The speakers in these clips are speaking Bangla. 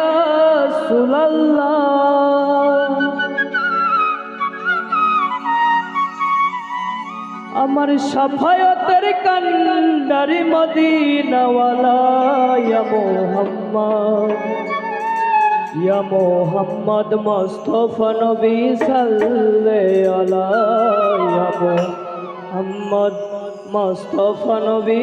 রাসূলুল্লাহ। আমার সাফায়তের কান্ডারি মদিনাওয়ালা, ইয়া মোহাম্মদ। ইয়া মোহাম্মদ মুস্তাফা নবী সাল্লাল্লাহু মোহাম্মদ মুস্তাফা নবী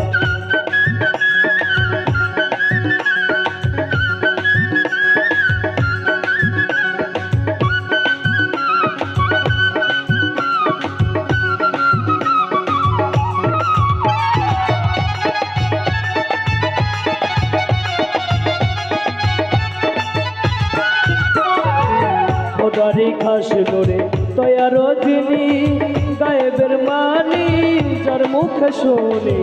খোদারি খাস করে তয়ার যিনি গায়েবের মানি, যার মুখে শুনি।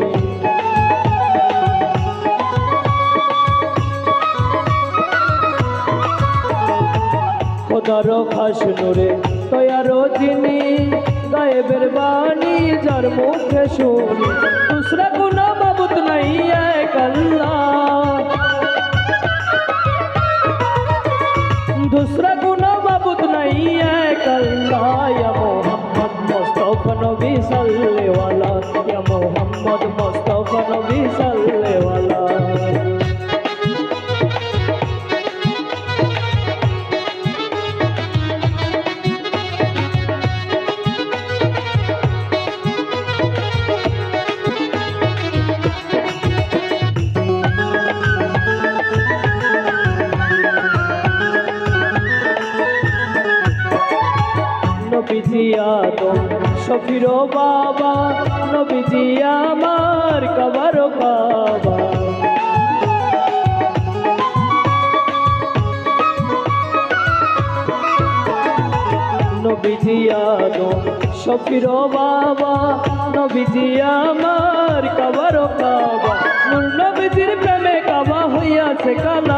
খোদার খাস নূরে তয়ার যিনি গায়েবের বাণী যার মুখে শুনি। দুসরা কোনো বাবুত নাই, এক আল্লাহ নবীজি আদম শফির বাবা, নবীজি আমার কাবার বাবা নবীজি আদম শফির বাবা, নবীজি আমার কাবার বাবা নবীজির প্রেমে কাবা হইয়াছে কালা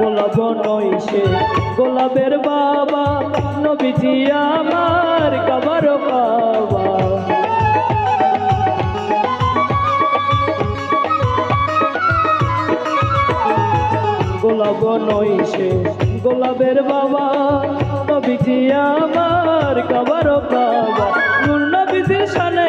গোলাপ নয় সে, গোলাপের বাবা, নবীজি আমার কাবার বাবা। গোলাপ নয় সে, গোলাপের বাবা, নবীজি আমার কাবার বাবা। নবীজির সানে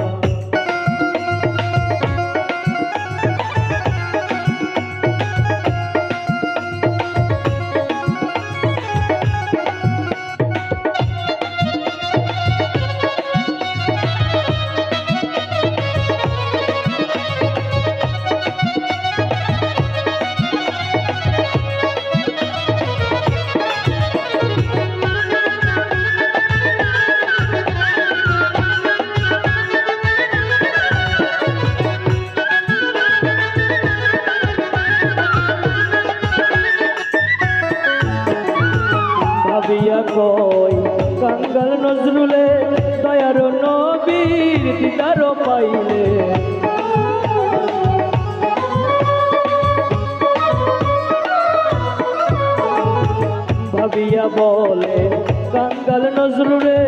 কই? কাঙ্গাল নজরুলে দয়ার নবীর দিদার পাইলে। ভাবিয়া বলে কাঙ্গাল নজরুলে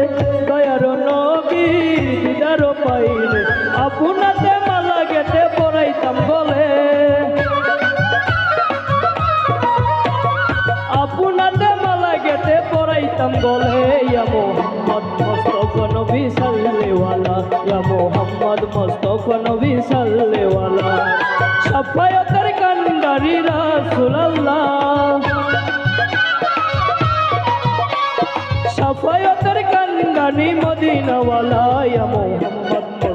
দয়ার নবীর দিদার পাইলে। আপনাতে মালা গেতে পড়াইতাম বলে। আপনাতে মালা গেতে পড়াইতাম বলে ইয়া মোহাম্মদ মোস্তফা নবী সাল্লেওয়ালা ইয়া মোহাম্মদ মোস্তফা নবী সাল্লেওয়ালা সাফায়াতের কান্ডারি রাসূলুল্লাহ। সাফায়াতের কান্ডানি মদিনাওয়ালা, ইয়া মোহাম্মদ